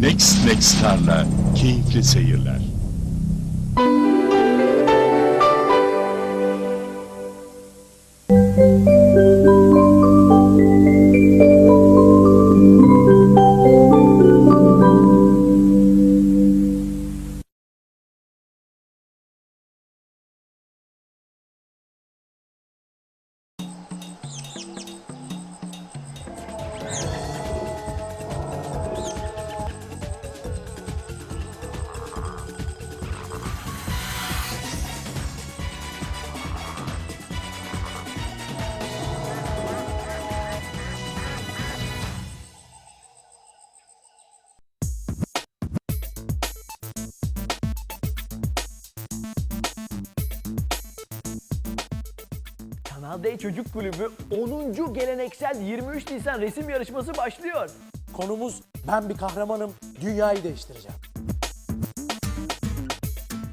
Next Next Star'la keyifli seyirler. D Çocuk Kulübü 10. geleneksel 23 Nisan resim yarışması başlıyor. Konumuz ben bir kahramanım, dünyayı değiştireceğim.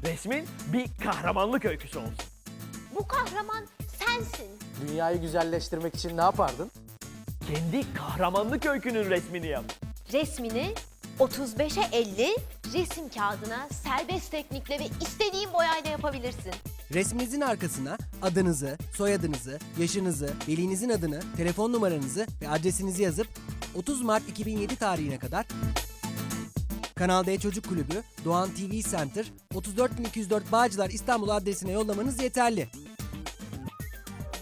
Resmin bir kahramanlık öyküsü olsun. Bu kahraman sensin. Dünyayı güzelleştirmek için ne yapardın? Kendi kahramanlık öykünün resmini yap. Resmini 35'e 50 resim kağıdına serbest teknikle ve istediğin boyayla yapabilirsin. Resminizin arkasına adınızı, soyadınızı, yaşınızı, velinizin adını, telefon numaranızı ve adresinizi yazıp 30 Mart 2007 tarihine kadar Kanal D Çocuk Kulübü, Doğan TV Center, 34204 Bağcılar İstanbul adresine yollamanız yeterli.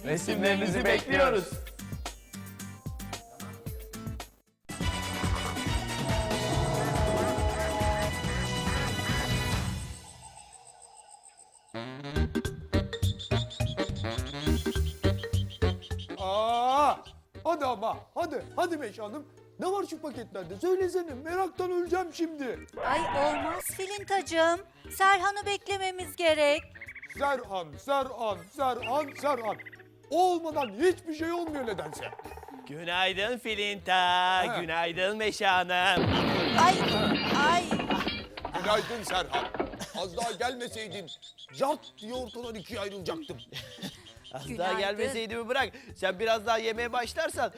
Resimlerinizi bekliyoruz. Meşe Hanım. Ne var şu paketlerde söylesene meraktan öleceğim şimdi. Ay olmaz Filintacığım. Serhan'ı beklememiz gerek. Serhan, Serhan, Serhan, Serhan. O olmadan hiçbir şey olmuyor nedense. Günaydın Filinta, günaydın Meşe Hanım. Ay ay. Günaydın Serhan. Az daha gelmeseydin yat diye ortadan ikiye ayrılacaktım. Az daha Günaydın. gelmeseydimi bırak. Sen biraz daha yemeye başlarsan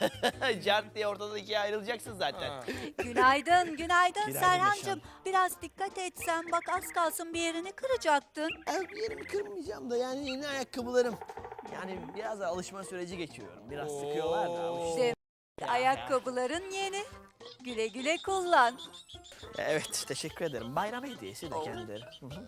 cart diye ortadan ikiye ayrılacaksın zaten. Günaydın, günaydın, Meşe Serhan'cığım. Biraz dikkat etsen bak az kalsın bir yerini kıracaktın. Bir yerimi kırmayacağım da yani yeni ayakkabılarım. Yani biraz da alışma süreci geçiyorum. Biraz sıkıyorlar da alıştım. İşte ayakkabıların yeni. Güle güle kullan. Evet teşekkür ederim. Bayram hediyesi de kendileri. Hı hı.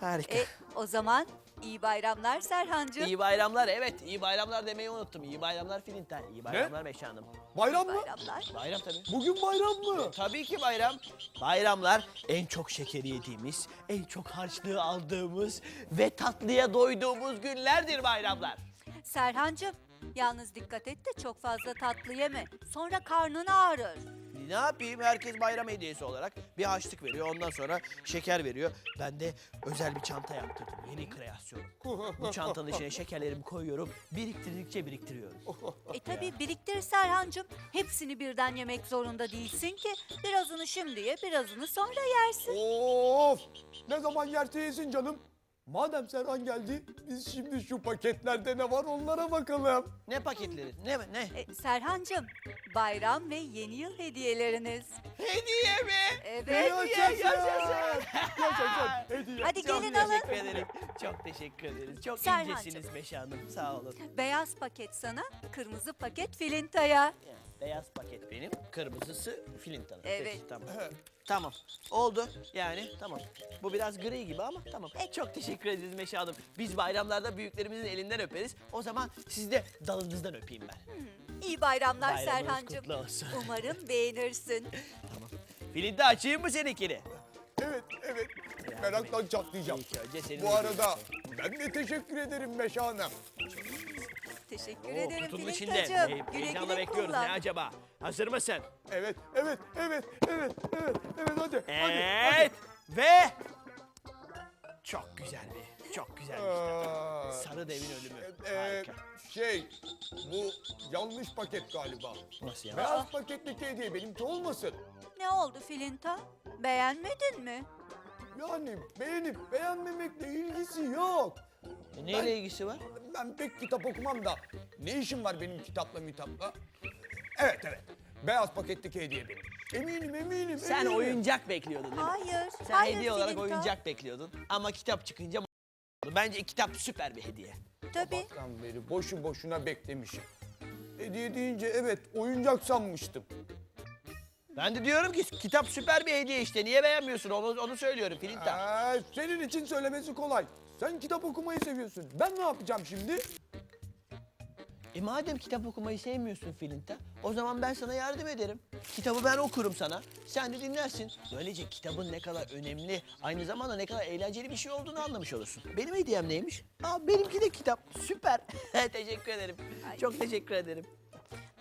Harika. E o zaman iyi bayramlar Serhan'cığım. İyi bayramlar evet iyi bayramlar demeyi unuttum. İyi bayramlar Filinta. İyi bayramlar Meşe Hanım. Bayram mı? Bayramlar. Bayram tabii. Bugün bayram mı? Tabii ki bayram. Bayramlar en çok şekeri yediğimiz, en çok harçlığı aldığımız ve tatlıya doyduğumuz günlerdir bayramlar. Serhan'cığım yalnız dikkat et de çok fazla tatlı yeme. Sonra karnın ağrır. Ne yapayım? Herkes bayram hediyesi olarak bir harçlık veriyor. Ondan sonra şeker veriyor. Ben de özel bir çanta yaptırdım. Yeni kreasyonum. Bu çantanın içine şekerlerimi koyuyorum. Biriktirdikçe biriktiriyorum. E tabi biriktir Serhancığım. Hepsini birden yemek zorunda değilsin ki. Birazını şimdi ye, birazını sonra yersin. Of! Ne zaman yerse yesin canım. Madem Serhan geldi, biz şimdi şu paketlerde ne var onlara bakalım. Ne paketleri? Ne? Ne? E, Serhancığım, bayram ve yeni yıl hediyeleriniz. Hediye mi? Evet. Hediye yaşasın. Yaşasın. Hediye. Hadi Çok gelin alın. teşekkür ederim. Çok teşekkür ederiz. Çok Serhancığım. incesiniz Meşe Hanım. Sağ olun. Beyaz paket sana, kırmızı paket filintaya. Beyaz paket benim, kırmızısı Filintan'ın. Evet. Peki, tamam. Tamam. Oldu. Yani tamam. Bu biraz gri gibi ama tamam. Çok teşekkür ederiz Meşe Hanım. Biz bayramlarda büyüklerimizin elinden öperiz. O zaman siz de dalınızdan öpeyim ben. İyi bayramlar Bayramınız Serhancığım. kutlu olsun. Umarım beğenirsin. Tamam. Filinta açayım mı seninkini? Evet, evet. Meraktan çatlayacağım. İlk önce senin Bu arada ben de teşekkür ederim Meşe Hanım. Teşekkür ederim kutunun içinde. Filintacığım. Güle Heyecanla güle bekliyoruz. kullan. Ne acaba? Hazır mısın? Evet, evet, evet, evet, evet, evet, hadi, hadi, Evet. Ve çok güzel bir, çok güzel bir Sarı Devin Ölümü. e, Harika. şey, bu yanlış paket galiba. Nasıl ya? Beyaz paketteki hediye benimki olmasın. Ne oldu Filinta? Beğenmedin mi? Yani beğenip beğenmemekle ilgisi yok. E, Neyle ilgisi var? Ben pek kitap okumam da ne işim var benim kitapla mitapla? Evet evet. Beyaz paketteki hediye benim. Eminim eminim. Sen eminim. oyuncak bekliyordun değil mi? Hayır. Sen hayır hediye olarak Filinta. oyuncak bekliyordun. Ama kitap çıkınca Bence kitap süper bir hediye. Tabii. Sabahtan beri boşu boşuna beklemişim. Hediye deyince evet oyuncak sanmıştım. Ben de diyorum ki kitap süper bir hediye işte. Niye beğenmiyorsun? Onu, onu söylüyorum Filinta. Aa, senin için söylemesi kolay. Sen kitap okumayı seviyorsun. Ben ne yapacağım şimdi? E madem kitap okumayı sevmiyorsun Filinta, o zaman ben sana yardım ederim. Kitabı ben okurum sana, sen de dinlersin. Böylece kitabın ne kadar önemli, aynı zamanda ne kadar eğlenceli bir şey olduğunu anlamış olursun. Benim hediyem neymiş? Aa benimki de kitap, süper. teşekkür ederim, çok teşekkür ederim.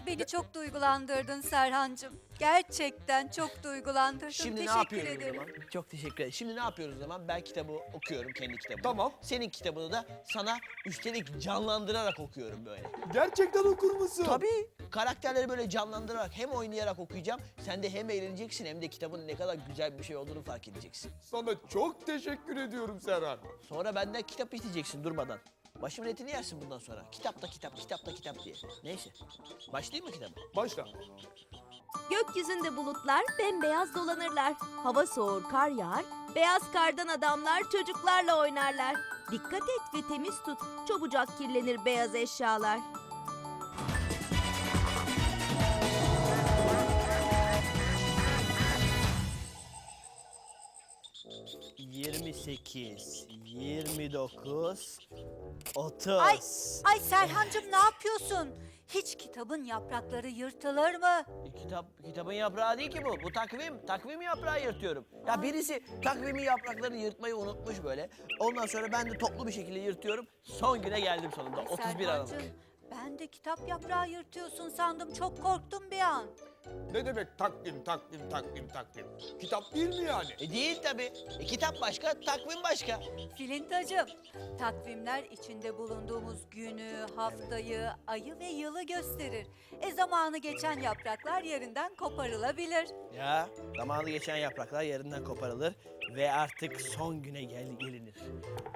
Beni çok duygulandırdın Serhancığım. Gerçekten çok duygulandırdın. Şimdi Teşekkür ne yapıyoruz o ederim. zaman? Çok teşekkür ederim. Şimdi ne yapıyoruz o zaman? Ben kitabı okuyorum, kendi kitabımı. Tamam. Senin kitabını da sana üstelik canlandırarak okuyorum böyle. Gerçekten okur musun? Tabii. Karakterleri böyle canlandırarak hem oynayarak okuyacağım. Sen de hem eğleneceksin hem de kitabın ne kadar güzel bir şey olduğunu fark edeceksin. Sana çok teşekkür ediyorum Serhan. Sonra benden kitap isteyeceksin durmadan. Başımın etini yersin bundan sonra. Kitap da kitap, kitap da kitap diye. Neyse. Başlayayım mı kitaba? Başla. Gökyüzünde bulutlar bembeyaz dolanırlar. Hava soğur, kar yağar. Beyaz kardan adamlar çocuklarla oynarlar. Dikkat et ve temiz tut. Çabucak kirlenir beyaz eşyalar. 28, 29, 30. Ay, ay Serhancığım ne yapıyorsun? Hiç kitabın yaprakları yırtılır mı? Kitap, kitabın yaprağı değil ki bu. Bu takvim. Takvim yaprağı yırtıyorum. Ya birisi takvimin yapraklarını yırtmayı unutmuş böyle. Ondan sonra ben de toplu bir şekilde yırtıyorum. Son güne geldim sonunda. Ay 31 Aralık. Serhancığım, ben de kitap yaprağı yırtıyorsun sandım. Çok korktum bir an. Ne demek takvim, takvim, takvim, takvim? Kitap değil mi yani? E değil tabii. E, kitap başka, takvim başka. Filintacığım, takvimler içinde bulunduğumuz günü, haftayı, ayı ve yılı gösterir. E zamanı geçen yapraklar yerinden koparılabilir. Ya zamanı geçen yapraklar yerinden koparılır ve artık son güne gel gelinir.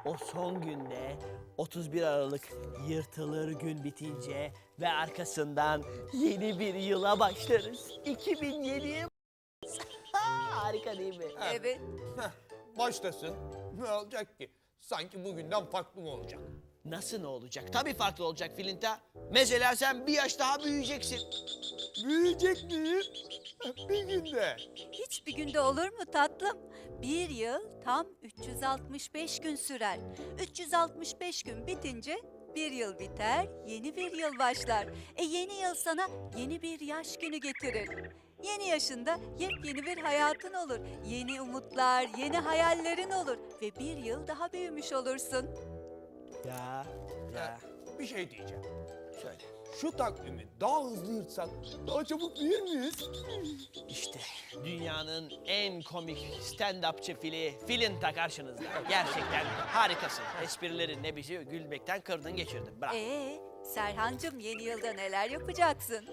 O son günde 31 Aralık yırtılır gün bitince ve arkasından yeni bir yıla başlarız. 2007'ye Ha, Harika değil mi? Evet. Başlasın. Ne olacak ki? Sanki bugünden farklı mı olacak? Nasıl ne olacak? Tabii farklı olacak Filinta. Mesela sen bir yaş daha büyüyeceksin. Büyüyecek miyim? Bir günde. Hiçbir günde olur mu tatlım? Bir yıl tam 365 gün sürer. 365 gün bitince bir yıl biter, yeni bir yıl başlar. E yeni yıl sana yeni bir yaş günü getirir. Yeni yaşında yepyeni bir hayatın olur. Yeni umutlar, yeni hayallerin olur. Ve bir yıl daha büyümüş olursun. Ya, ya. Bir şey diyeceğim. Söyle. Şu takvimi daha hızlı yırtsak daha çabuk büyür müyüz? İşte dünyanın en komik stand-upçı fili Filinta karşınızda. Gerçekten harikasın. Esprilerin ne bizi gülmekten kırdın geçirdin. Bravo. Ee, Serhancığım yeni yılda neler yapacaksın?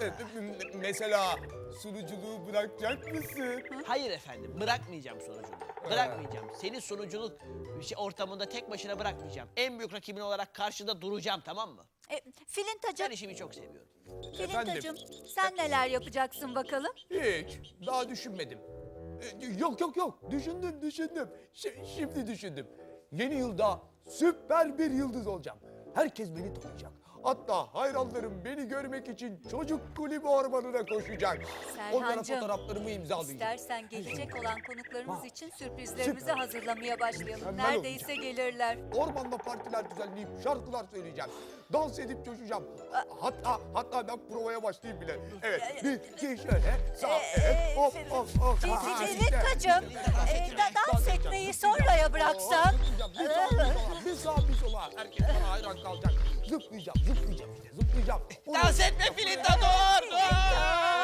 M- mesela sunuculuğu bırakacak mısın? Hayır efendim bırakmayacağım sunuculuğu. Bırakmayacağım. Seni sunuculuk şey ortamında tek başına bırakmayacağım. En büyük rakibin olarak karşında duracağım tamam mı? E, Filintacığım, Ben işimi çok seviyorum. Filintacığım sen neler yapacaksın bakalım? Hiç. Daha düşünmedim. Ee, Yok yok yok. Düşündüm düşündüm. Şi- şimdi düşündüm. Yeni yılda süper bir yıldız olacağım. Herkes beni tanıyacak. Hatta hayranlarım beni görmek için çocuk kulübü ormanına koşacak. Onlara Serhancığım, fotoğraflarımı imzalayacağım. İstersen gelecek olan konuklarımız için sürprizlerimizi Süper. hazırlamaya başlayalım. Mükemmel Neredeyse gelirler. Ormanda partiler düzenleyip şarkılar söyleyeceğim. Dans edip coşacağım. Hatta hatta ben provaya başlayayım bile. Evet. Bir, iki, şöyle. Sağ, evet. Hop, hop, hop. Ha, işte. Filintacığım, e, da- dans etmeyi sonraya bıraksan. Zıplayacağım, Bir sağa bir sola, bir sağa bir sola. Herkes bana hayran kalacak. Zıplayacağım, zıplayacağım işte, zıplayacağım. Dans etme Filinta dur!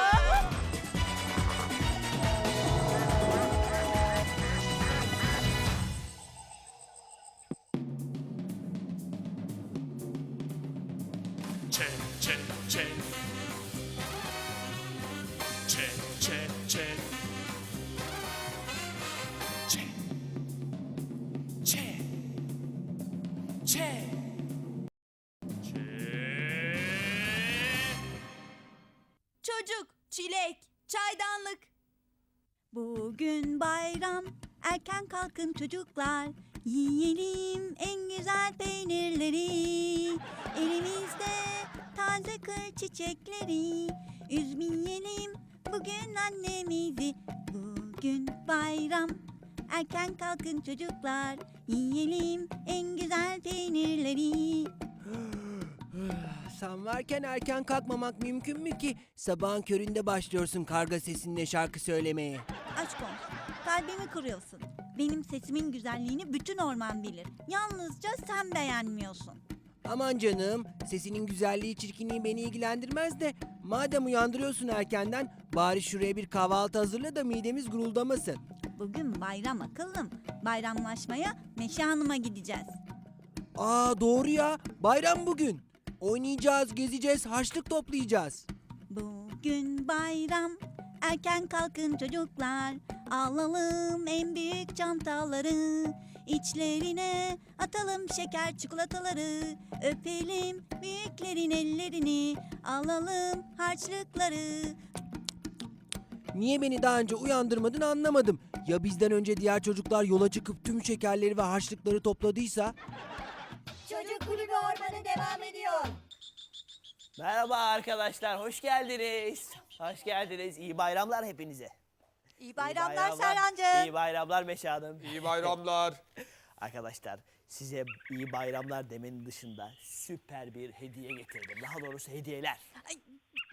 Erken kalkın çocuklar. Yiyelim en güzel peynirleri. Elimizde taze kır çiçekleri. Üzmeyelim bugün annemizi. Bugün bayram, erken kalkın çocuklar. Yiyelim en güzel peynirleri. Sen varken erken kalkmamak mümkün mü ki? Sabahın köründe başlıyorsun karga sesinle şarkı söylemeye. Aşk. Kalbimi kırıyorsun. Benim sesimin güzelliğini bütün orman bilir. Yalnızca sen beğenmiyorsun. Aman canım, sesinin güzelliği çirkinliği beni ilgilendirmez de madem uyandırıyorsun erkenden bari şuraya bir kahvaltı hazırla da midemiz guruldamasın. Bugün bayram akıllım. Bayramlaşmaya Meşe Hanım'a gideceğiz. Aa doğru ya, bayram bugün. Oynayacağız, gezeceğiz, harçlık toplayacağız. Bugün bayram. Erken kalkın çocuklar. Alalım en büyük çantaları. İçlerine atalım şeker çikolataları. Öpelim büyüklerin ellerini. Alalım harçlıkları. Niye beni daha önce uyandırmadın anlamadım. Ya bizden önce diğer çocuklar yola çıkıp tüm şekerleri ve harçlıkları topladıysa? Çocuk kulübü ormanı devam ediyor. Merhaba arkadaşlar, hoş geldiniz. Hoş geldiniz. İyi bayramlar hepinize. İyi bayramlar Serhancığım. İyi bayramlar Meşe Hanım. İyi bayramlar. Arkadaşlar size iyi bayramlar demenin dışında süper bir hediye getirdim. Daha doğrusu hediyeler.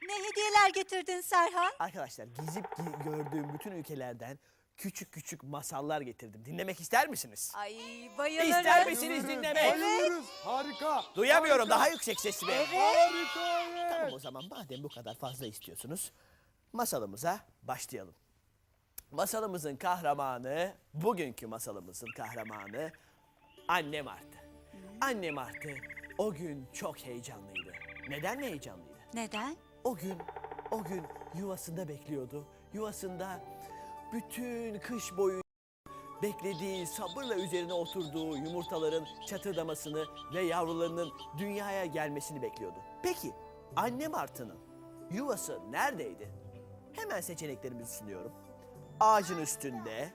Ne hediyeler getirdin Serhan? Arkadaşlar gezip gördüğüm bütün ülkelerden küçük küçük masallar getirdim. Dinlemek ister misiniz? Ay bayılırım. İster misiniz dinlemek? Bayılırız. Harika. Duyamıyorum Harika. daha yüksek sesli. be. Harika. evet. Tamam o zaman madem bu kadar fazla istiyorsunuz masalımıza başlayalım. Masalımızın kahramanı, bugünkü masalımızın kahramanı Anne Martı. Anne Martı o gün çok heyecanlıydı. Neden heyecanlıydı? Neden? O gün, o gün yuvasında bekliyordu. Yuvasında bütün kış boyu beklediği, sabırla üzerine oturduğu yumurtaların çatırdamasını ve yavrularının dünyaya gelmesini bekliyordu. Peki anne martının yuvası neredeydi? Hemen seçeneklerimizi sunuyorum. Ağacın üstünde,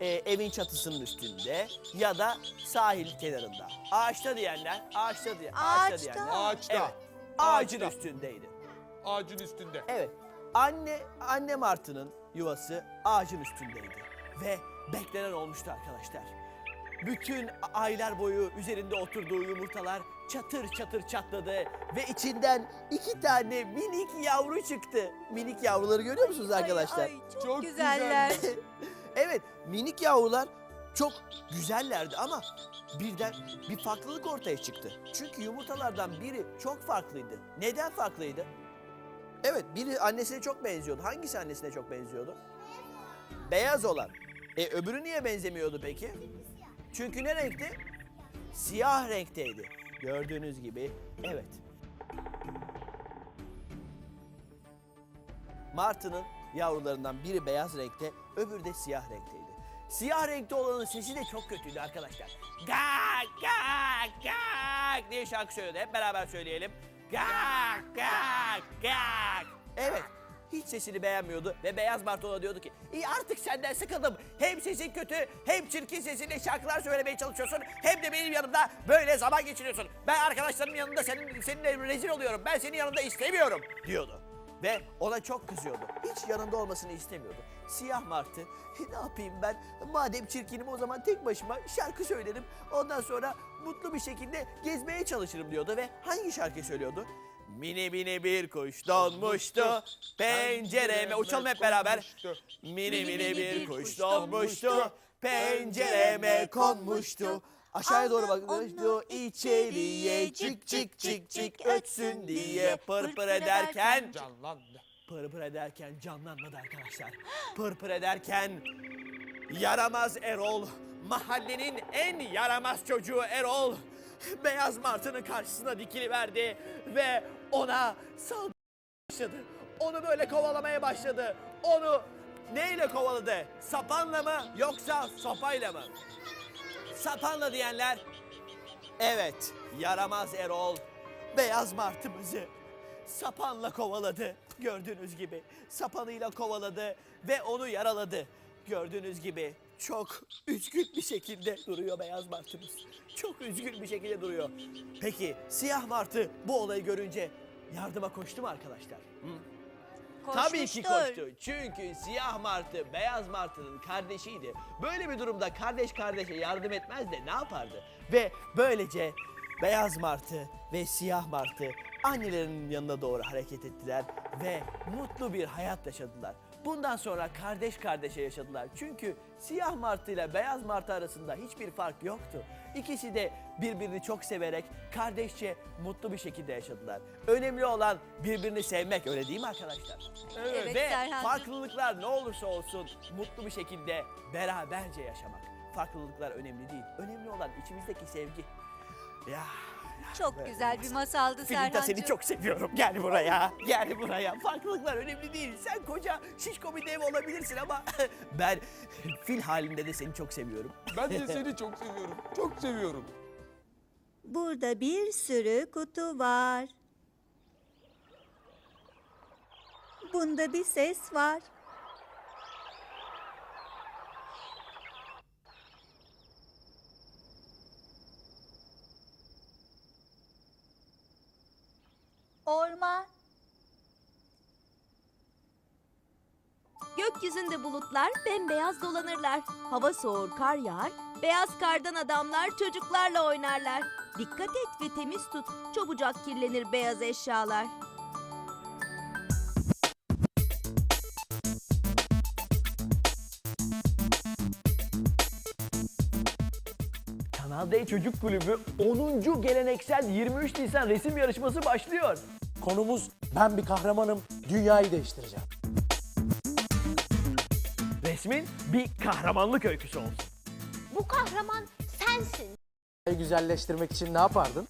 e, evin çatısının üstünde ya da sahil kenarında. Ağaçta diyenler, ağaçta diye, ağaçta, Ağaçta. diyenler. Ağaçta. Evet, ağacın Ağaçta. üstündeydi. Ağacın üstünde. Evet. Anne anne martının yuvası ağacın üstündeydi ve beklenen olmuştu arkadaşlar. Bütün aylar boyu üzerinde oturduğu yumurtalar çatır çatır çatladı ve içinden iki tane minik yavru çıktı. Minik yavruları görüyor musunuz arkadaşlar? Ay, ay, çok, Çok güzeller. evet, minik yavrular çok güzellerdi ama birden bir farklılık ortaya çıktı. Çünkü yumurtalardan biri çok farklıydı. Neden farklıydı? Evet, biri annesine çok benziyordu. Hangisi annesine çok benziyordu? Beyaz olan. E öbürü niye benzemiyordu peki? Çünkü ne renkti? Siyah renkteydi. Gördüğünüz gibi evet. Martı'nın yavrularından biri beyaz renkte, öbürü de siyah renkteydi. Siyah renkte olanın sesi de çok kötüydü arkadaşlar. Gak gak gak diye şarkı söylüyordu. Hep beraber söyleyelim. Gak gak gak. Evet. Hiç sesini beğenmiyordu ve Beyaz Martı ona diyordu ki İyi artık senden sıkıldım. Hem sesin kötü hem çirkin sesinle şarkılar söylemeye çalışıyorsun hem de benim yanımda böyle zaman geçiriyorsun. Ben arkadaşlarımın yanında senin, seninle rezil oluyorum. Ben senin yanında istemiyorum diyordu. Ve ona çok kızıyordu. Hiç yanında olmasını istemiyordu. Siyah martı. Ne yapayım ben? Madem çirkinim o zaman tek başıma şarkı söylerim. Ondan sonra mutlu bir şekilde gezmeye çalışırım diyordu. Ve hangi şarkıyı söylüyordu? Mini mini bir kuş donmuştu pencereme. Uçalım hep beraber. Mini mini bir kuş donmuştu pencereme konmuştu. Aşağıya doğru bakmıştı içeriye çık çık çık çık ötsün diye pır pır ederken Canlandı. Pır pır ederken canlanmadı arkadaşlar. Pır pır ederken yaramaz Erol, mahallenin en yaramaz çocuğu Erol, Beyaz Martı'nın karşısına dikiliverdi ve ona saldırmaya başladı. Onu böyle kovalamaya başladı. Onu neyle kovaladı? Sapanla mı yoksa sopayla mı? Sapanla diyenler Evet, yaramaz Erol, beyaz martımızı sapanla kovaladı. Gördüğünüz gibi sapanıyla kovaladı ve onu yaraladı. Gördüğünüz gibi çok üzgün bir şekilde duruyor beyaz martımız. Çok üzgün bir şekilde duruyor. Peki siyah martı bu olayı görünce yardıma koştu mu arkadaşlar? Hı? Tabii ki Koşmuştur. koştu. Çünkü siyah martı beyaz martının kardeşiydi. Böyle bir durumda kardeş kardeşe yardım etmez de ne yapardı? Ve böylece beyaz martı ve siyah martı annelerinin yanına doğru hareket ettiler ve mutlu bir hayat yaşadılar. Bundan sonra kardeş kardeşe yaşadılar. Çünkü siyah martı ile beyaz martı arasında hiçbir fark yoktu. İkisi de birbirini çok severek kardeşçe mutlu bir şekilde yaşadılar. Önemli olan birbirini sevmek öyle değil mi arkadaşlar? Evet, Ve Serhancığım. farklılıklar ne olursa olsun mutlu bir şekilde beraberce yaşamak. Farklılıklar önemli değil. Önemli olan içimizdeki sevgi. Ya Çok güzel bir masaldı Filinta Serhancığım. seni çok seviyorum. Gel buraya. Gel buraya. Farklılıklar önemli değil. Sen koca şişko bir dev olabilirsin ama ben fil halinde de seni çok seviyorum. Ben de seni çok seviyorum. Çok seviyorum. Burada bir sürü kutu var. Bunda bir ses var. Orman. Gökyüzünde bulutlar bembeyaz dolanırlar. Hava soğur, kar yağar. Beyaz kardan adamlar çocuklarla oynarlar. Dikkat et ve temiz tut. Çabucak kirlenir beyaz eşyalar. Kanal D Çocuk Kulübü 10. geleneksel 23 Nisan resim yarışması başlıyor. Konumuz ben bir kahramanım, dünyayı değiştireceğim. Resmin bir kahramanlık öyküsü olsun. Bu kahraman sensin. Dünyayı güzelleştirmek için ne yapardın?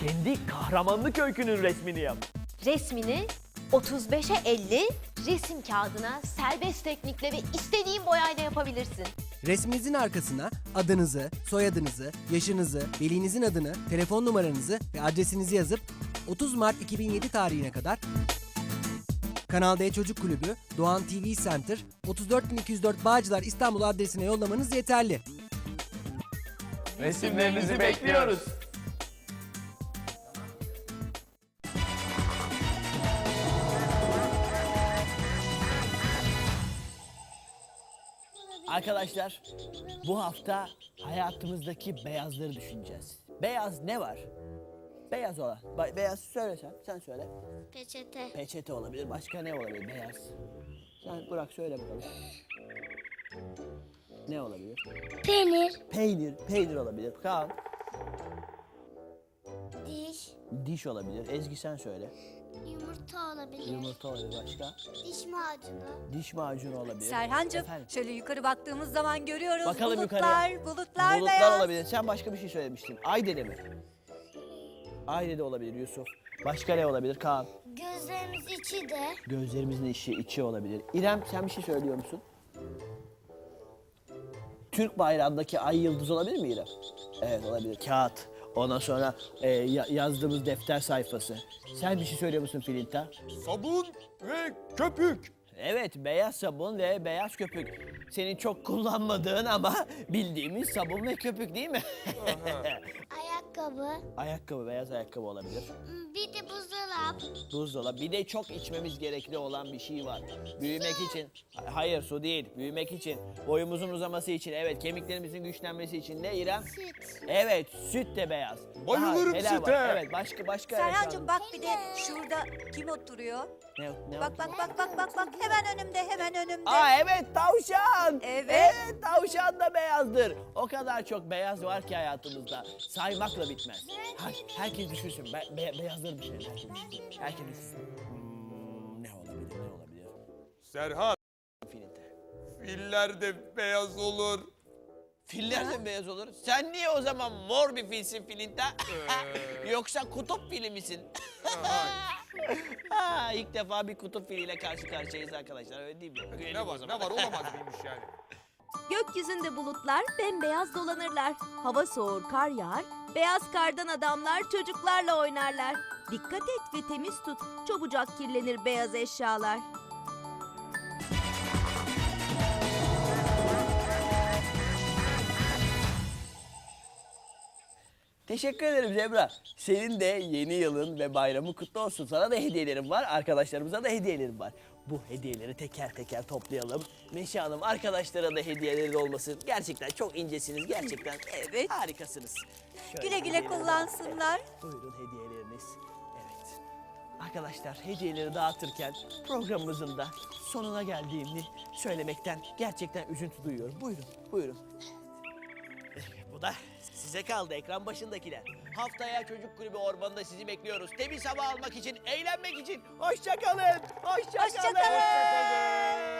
Kendi kahramanlık öykünün resmini yap. Resmini 35'e 50 resim kağıdına serbest teknikle ve istediğin boyayla yapabilirsin. Resminizin arkasına adınızı, soyadınızı, yaşınızı, velinizin adını, telefon numaranızı ve adresinizi yazıp 30 Mart 2007 tarihine kadar Kanal D Çocuk Kulübü, Doğan TV Center, 34204 Bağcılar İstanbul adresine yollamanız yeterli. Resimlerinizi bekliyoruz. Arkadaşlar bu hafta hayatımızdaki beyazları düşüneceğiz. Beyaz ne var? Beyaz olan. Ba- beyaz söyle sen. Sen söyle. Peçete. Peçete olabilir. Başka ne olabilir? Beyaz. Sen Burak söyle bakalım. Ne olabilir? Peynir. Peynir. Peynir olabilir. Kaan. Diş. Diş olabilir. Ezgi sen söyle. Yumurta olabilir. Yumurta olabilir. Başka? Diş macunu. Diş macunu olabilir. Serhancığım Efendim? şöyle yukarı baktığımız zaman görüyoruz Bakalım bulutlar, yukarıya. bulutlar, Bulutlar beyaz. olabilir. Sen başka bir şey söylemiştin. Aydede mi? Aydede olabilir Yusuf. Başka ne olabilir Kaan? Gözlerimiz içi de. Gözlerimizin içi, içi olabilir. İrem sen bir şey söylüyor musun? Türk bayrağındaki ay yıldız olabilir mi İrem? Evet olabilir. Kağıt. Ondan sonra e, ya- yazdığımız defter sayfası. Sen bir şey söylüyor musun Filinta? Sabun ve köpük. Evet, beyaz sabun ve beyaz köpük. Senin çok kullanmadığın ama bildiğimiz sabun ve köpük değil mi? Ayakkabı. ayakkabı, beyaz ayakkabı olabilir. Bir de buzdolabı. Buzdolabı. Bir de çok içmemiz gerekli olan bir şey var. Büyümek için. Hayır su değil. Büyümek için. Boyumuzun uzaması için. Evet kemiklerimizin güçlenmesi için. Ne İrem? Süt. Evet süt de beyaz. Bayılırım neler var? süte. Evet başka başka. Serhancığım bak bir de şurada kim oturuyor? Ne, ne Bak bak bak bak bak bak hemen önümde hemen önümde. Aa evet tavşan. Evet. Evet tavşan da beyazdır. O kadar çok beyaz var ki hayatımızda. Saymakla bitmez. Her, herkes düşünsün. Be- be- beyazları düşünün. Herkes düşünsün. Herkes düşünsün. Hmm, ne olabilir ne olabilir? Serhat, Filinte. filler de beyaz olur. Filler de beyaz olur? Sen niye o zaman mor bir filsin Filinta? Yoksa kutup fili misin? ha, ilk defa bir kutup filiyle karşı karşıyayız arkadaşlar öyle değil mi? Gülelim Ne o var, zaman. ne var olamaz mıymış yani? Gökyüzünde bulutlar bembeyaz dolanırlar. Hava soğur, kar yağar. Beyaz kardan adamlar çocuklarla oynarlar. Dikkat et ve temiz tut. Çabucak kirlenir beyaz eşyalar. Teşekkür ederim Zebra. Senin de yeni yılın ve bayramın kutlu olsun. Sana da hediyelerim var, arkadaşlarımıza da hediyelerim var. Bu hediyeleri teker teker toplayalım. Meşe Hanım arkadaşlara da hediyeleri olmasın. Gerçekten çok incesiniz, gerçekten Evet. harikasınız. Şöyle Güle güle hediyeleri- kullansınlar. Buyurun hediyeleriniz. Evet. Arkadaşlar hediyeleri dağıtırken programımızın da sonuna geldiğimi söylemekten gerçekten üzüntü duyuyorum. Buyurun, buyurun. Bu da size kaldı ekran başındakiler. Haftaya Çocuk Kulübü Ormanı'nda sizi bekliyoruz. Temiz hava almak için, eğlenmek için. Hoşça kalın. Hoşça kalın. Hoşça kalın.